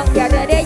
Gak ada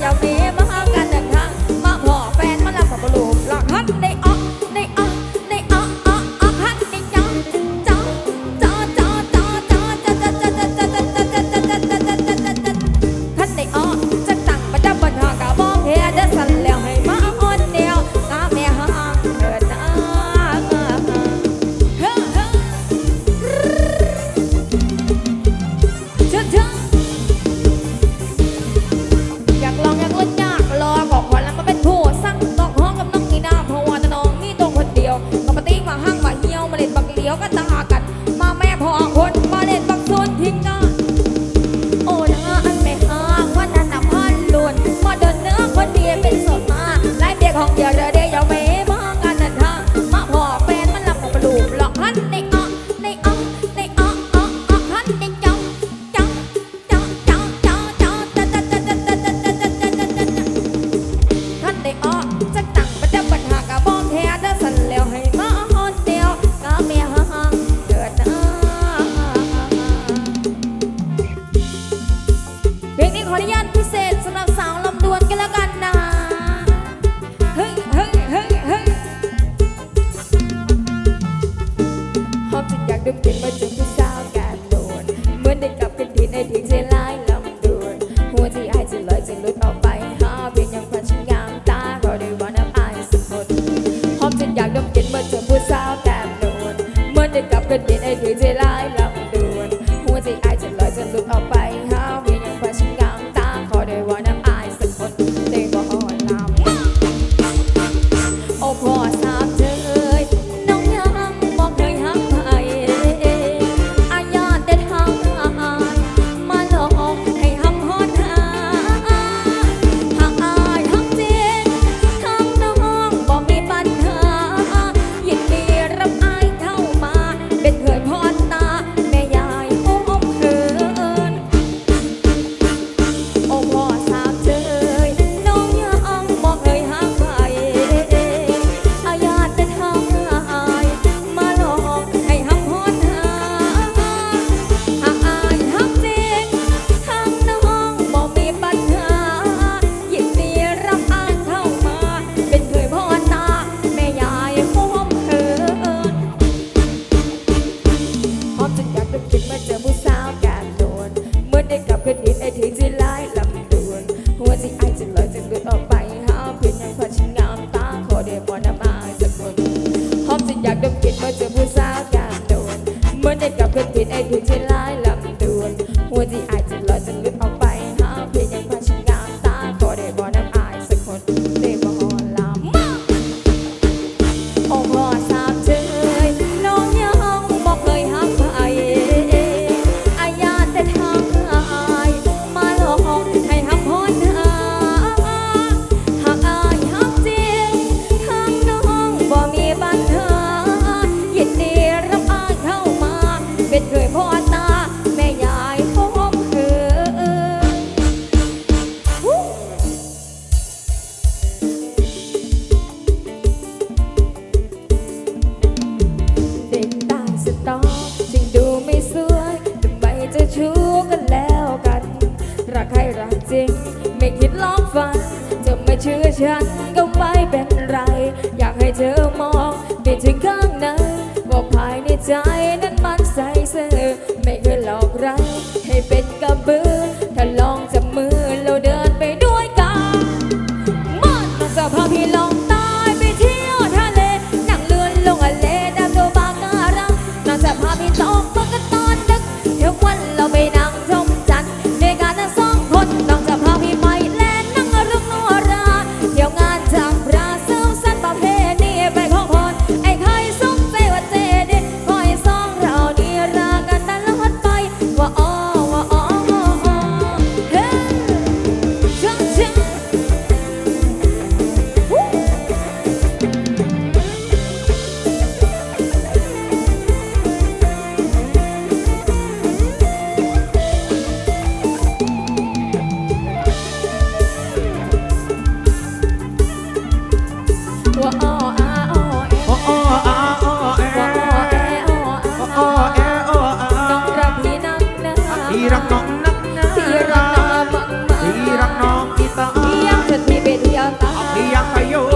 repente. เป็นยวตา อภิยปโย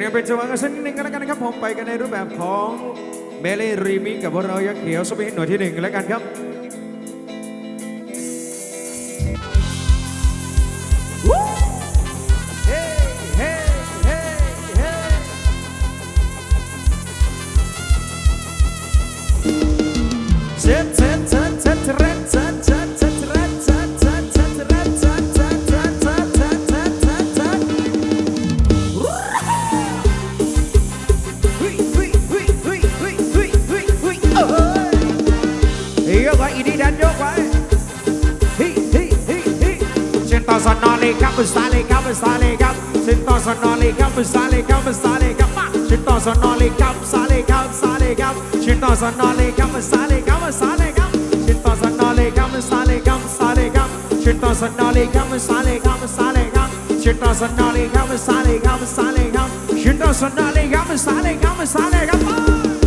นี้เป็นจังหวะกันสักนิดนึงกันแล้วกันนะครับผมไปกันในรูปแบบของเมลี่รีมิกกับพวกเรายักษ์เขียวสปีดหน่วยที่หนึ่งแล้วกันครับ Cinta sonole kamu sale kamu sale kamu Cinta sonole kamu sale kamu sale kamu Cinta sonole kamu sale kamu sale kamu Cinta sonole kamu sale kamu sale kamu Cinta sonole kamu sale kamu sale kamu Cinta sonole kamu sale kamu sale kamu Cinta sonole kamu sale kamu sale kamu Cinta sonole kamu sale kamu sale kamu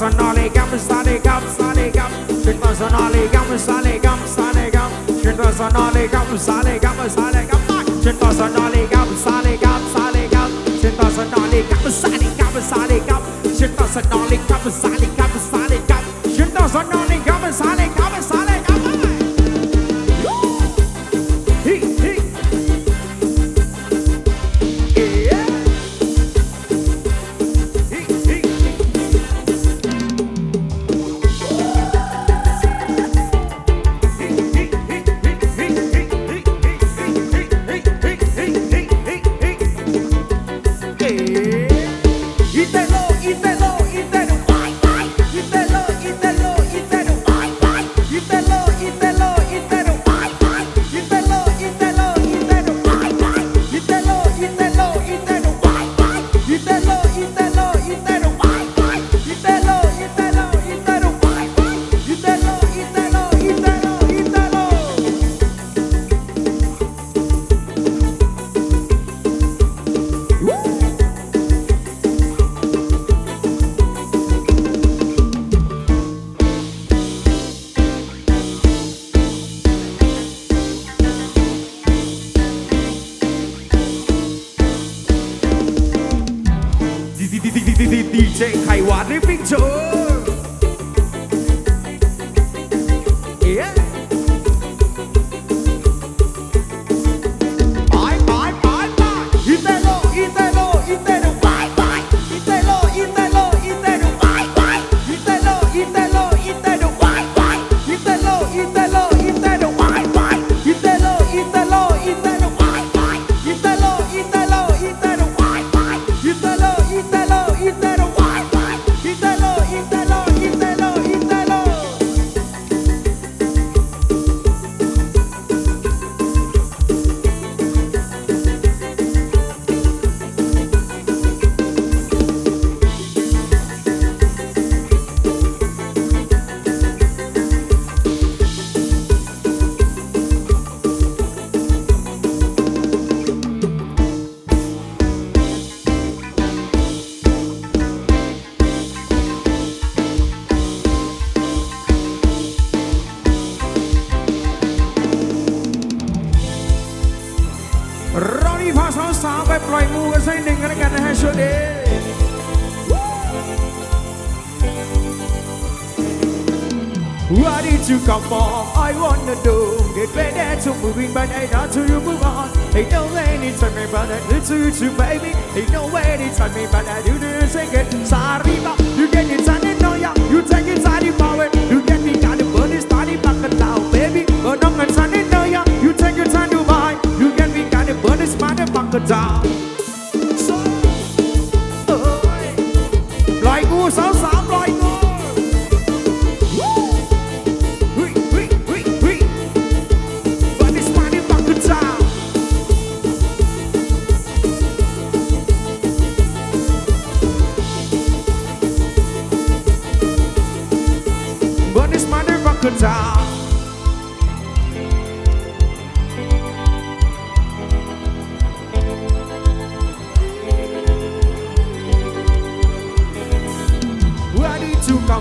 สนอเลยกัมสาเลยกัมสาเลยกัมฉันก็สนอเลยกัมสาเลยกัมสาเลยกัมฉันก็สนอเลยกัมสาเลยกัมสาเลยกัมฉันก็สนอเลยกัมสาเลยกัมสาเลยกัมฉันก็สนอเลยกัมสาเลยกัมสาเลยกัมฉันก็สนอเลยกัมสาเลย I wanna do. Get ready to moving but I not to you move on. Ain't no way anytime me but I do to you too baby. Ain't no way anytime me but I do to take it. Sorry but you get it done and oh, know ya You take it sorry power You get me got the burn is body back and down baby. But I'm not trying to oh, know ya You take your time to buy You get me got the burn is body back and down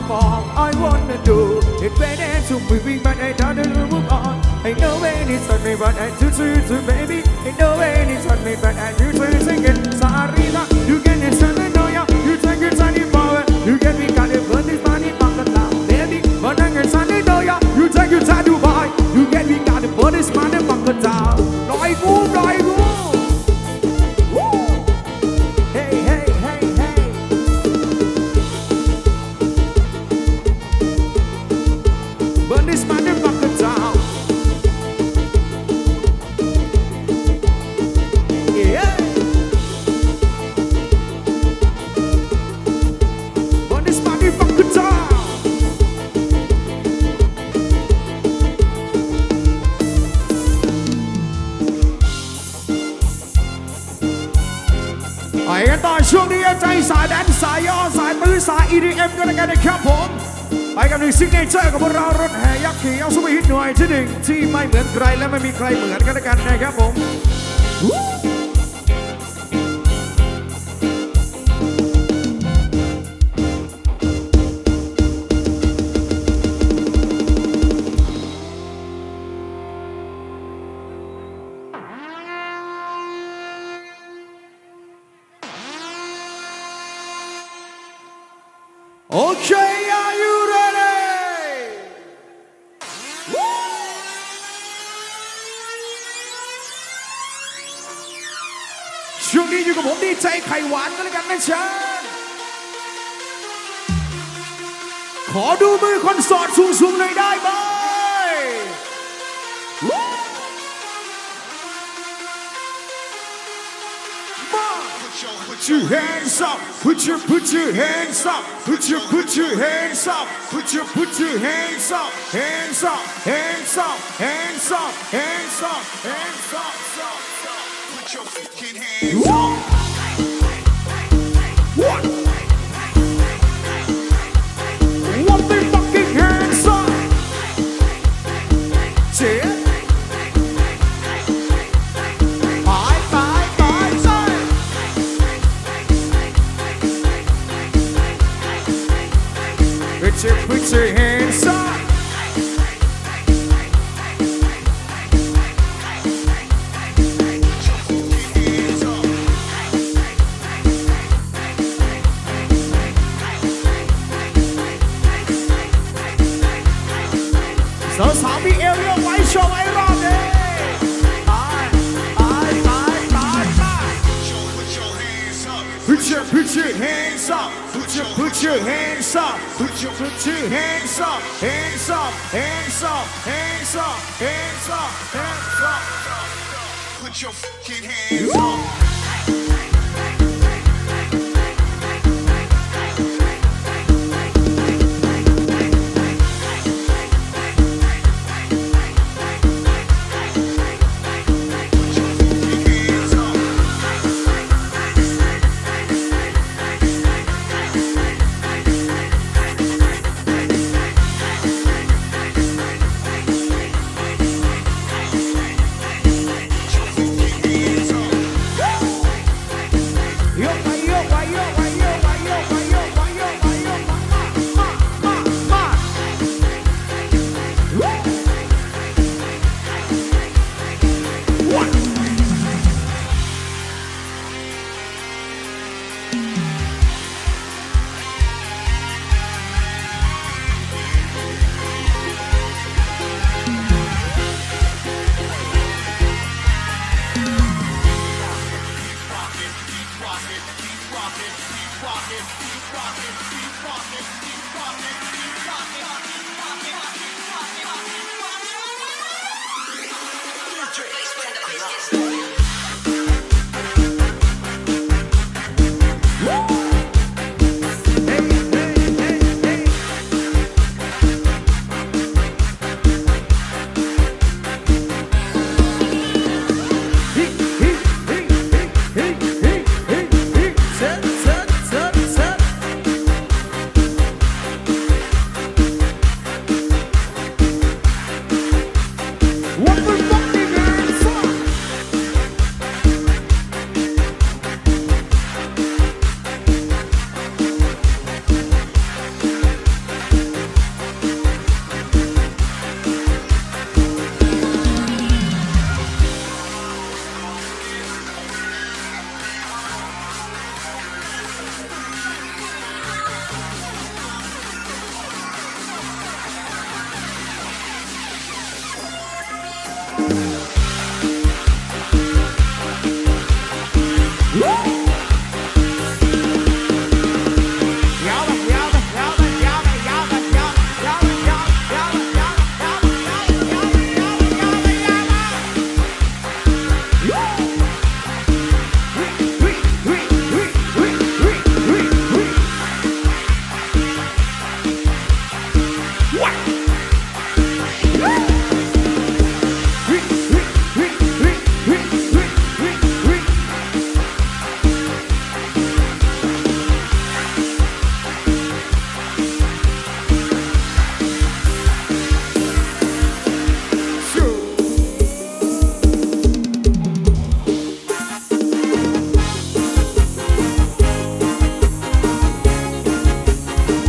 you? I wanna do it better to moving, but I don't know move on. I know when it's on me, but I do to to baby. I know when it's on me, but I do to sing it. Sarina, you get it, ายมือสาย EDM กันแล้วกันนะครับผม ไปกับหนึ่งซิกเนเจอร์ของพวกเรารถแห่ยักษ์ขี่เอาซุปเปอร์ฮิตหน่วยที่หนึ่งที่ไม่เหมือนใครและไม่มีใครเหมือนกันแล้วกันนะครับผม ใจไข่หวานกันแล้วกันนะเชิญขอดูมือคนโสดสูงๆหน่อยได้ไหม Woo! มา Put your hands up, put your put your hands up, put your put your hands up, put your put your hands up, hands up, hands up, hands up, hands up, hands up, up, up. Put your fucking hands up. Put your hands up. Hands up. Hands up. Hands up. Hands up. Hands up. Put your fucking hands up.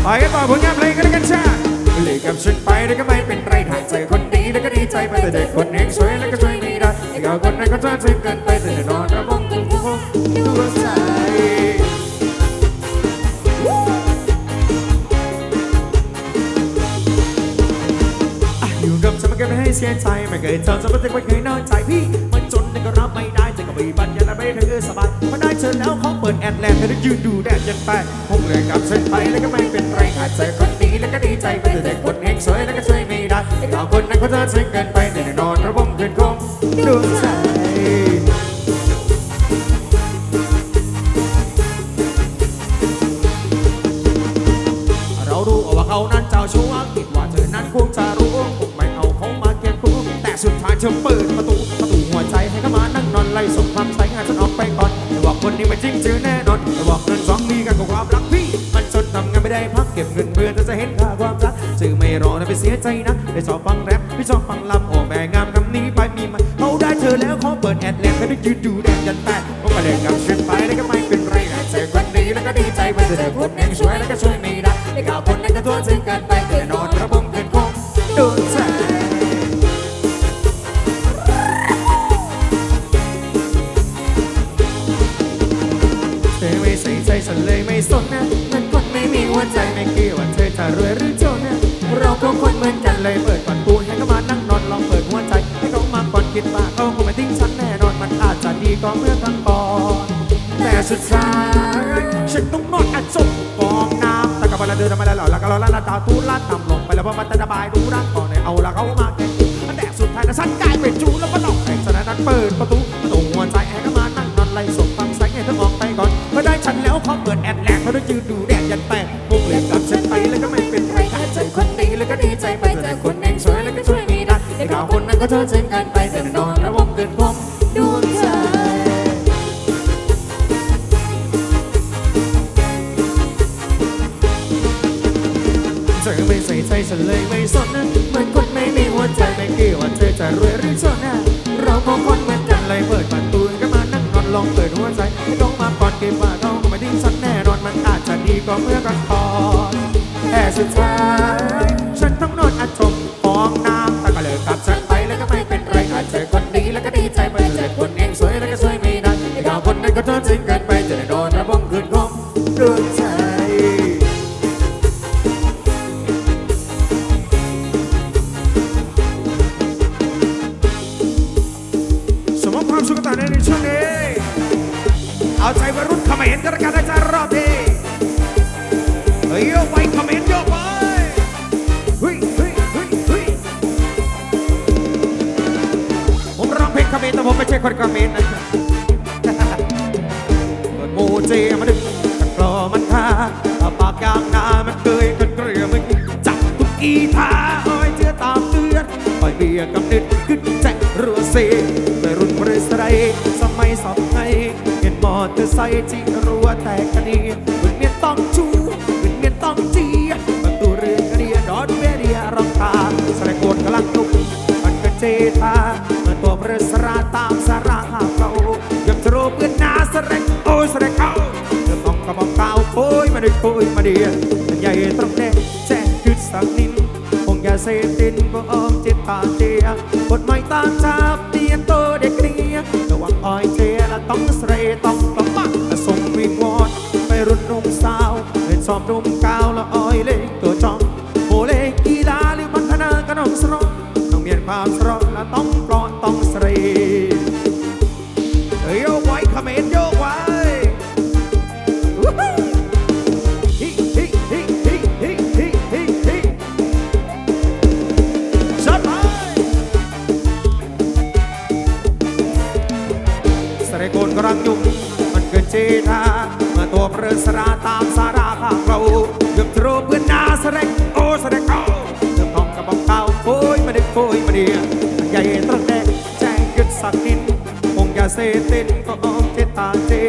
ไปกันต่อผลงานเพลงกันกันจ้าเลยกับฉันไปแล้วก็ไม่เป็นไรหากเจคนดีแล้วก็ดีใจไปแต่เด็กคนเองสวยแล้วก็ช่วยไม่ได้ไอ้เก่าคนนั้นก็ชอบใจเกินไปแต่แน่นอนระบงคงคงดูใจอะอยู่กับฉันมันก็ไม่ให้เสียใจไม่เคยเจอจะไม่เคยไม่เคยนอยใจพี่มันจนแต่ก็รับ ไม่ได้แต่ก็ไม่บันยันไม่เธอสบายพอได้เธอแล้วเขาเปิดแอดแลนด์เธอได้ยืนดูแดดยันไปผมเลยกับฉันไปแล้วก็ไม่เป็นไรหากเจคนดีแล้วก็ดีใจไปแต่เด็กคนเองสวยแล้วก็ช่วยไม่ได้ไอ้ข่าวคนนั้นเขาเธอช่วยเกินไปแต่แน่นอนระบงเกินคงดวงใจเรารู้ว่าเขานั้นเจ้าชู้คิดว่าเธอนั้นคงจะรู้คงไม่เอาเขามาเก็บคู่แต่สุดท้ายเธอเปิดประตูประตู ไล่ส่งความใช้งานฉันออกไปก่อนแต่ว่าคนนี้ไม่จริงเจอแน่นอนแต่ว่าเงินสองมีกันกับความรักพี่มันจนทำงานไม่ได้พักเก็บเงินเพื่อจะเห็นค่าความรักจือไม่รอนะไปเสียใจนะได้ชอบฟังแรปไม่ชอบฟังลำโอ้แม่งามคำนี้ไปมีมันเขาได้เธอแล้วขอเปิดแอดแลนด์ให้ได้ยืนดูแดดยันแปดผมก็เลยกับฉันไปแล้วก็ไม่เป็นไรนะเจอคนดีแล้วก็ดีใจไปเจอคนเองสวยแล้วก็ช่วย หัวใจไม่เกี่ยวว่าเธอจะรวยหรือจนนะเราก็คนเหมือนกันเลยเปิดประตูให้เขามานั่งนอนลองเปิดหัวใจให้เขามาก่อนคิดว่าเขาคงไม่ทิ้งฉันแน่นอนมันอาจจะดีก็เมื่อครั้งก่อนแต่สุดท้ายฉันต้องนอนอัดศพกองน้ำตะกับเวลาเดินมาแล้วหล่อแล้วก็รอละละตาตูละต่ำลงไปแล้วพอมันจะระบายดูร่างก่อนเนี่ยเอาละเขามาเก็บอันแดกสุดท้ายนะฉันกลายเป็นจูแล้วก็หลอกไอ้ฉะนั้นเปิดประตูประตูหัวใจแอนก็มานั่งนอนไล่ส่งฟังแสงให้เธอออกไปก่อนเมื่อได้ฉันแล้วเขาเปิดแอดแลกเขาได้ยืนดู ก็เธอเจอกันไปแต่นอนระวงเกินผมดวงใจเธอไม่ใส่ใจฉันเลยไม่สนนะเหมือนคนไม่มีหัวใจไม่เกี่ยวว่าเธอจะรวยหรือจนนะเราก็คนเหมือนกันเลยเปิดประตูก็มานั่งนอนลองเปิดหัวใจไม่ต้องมาก่อนเกมว่าเขาก็ไม่ทิ้งฉันแน่นอนมันอาจจะดีกว่าเมื่อกันก่อนแต่สุดท้ายฉันต้องนอนอัดจมฟองน้ำแต่ก็เลยกลับฉัน ช่คนคอมเนะเปิดโมเจมาดึงมันกลอมันคาปากยางนามันเคยกันเกลือมึงจับทุกอีท่าอ้อยเจือตามเตือนปล่อยเบียกับนิดขึ้นแจกรัวเซไปรุ่นบริสไรสมัยสอบไงเห็นมอเตอร์ไซค์ที่รัวแตกกันดีมึงเมียนต้องชูมึงเมียนต้องจีประตูเรือกระเดียดอดเบียรองตาใส่กรธกำลังตุกมันกระเจตา Добре срата сарахау Ям трубы на сарек, ой сарекау Ям онка бокау, ой мади, ой мади Яй тромне, че чуть сагнин Ông nhà xe tin vô ôm chết tà tia Một mày ta chạp tiên tô để kia Đầu ăn oi chia là tống sre tông tống mắt Là sông mi ngọt, phải run rung sao Lên xóm rung cao là oi lên cửa trong Hồ lê kỳ lá lưu bắn thân ở cả nông srong Nông miền phàm srong là tống plong រើសរាតាមសារៈខាងកោយើងទ្រពឿនណាស្រេចអូស្រេចកោយើងផងកំបងកោពួយមិនដឹងពួយមនីយាយត្រឹកតែចែកគិតសាគិនពងយ៉ាសេទិនក៏អមចិត្តតាទេ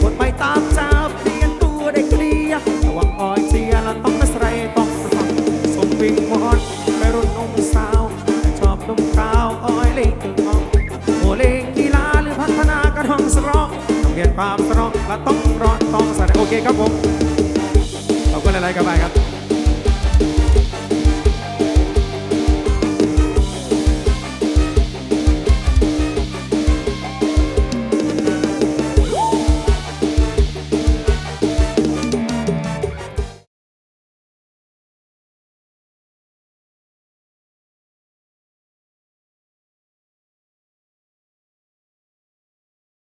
ពុតបៃតាមចា ความสรองและต้องรอดต้องใส่โอเคครับผมขอบคุณอะไรกันไปครับ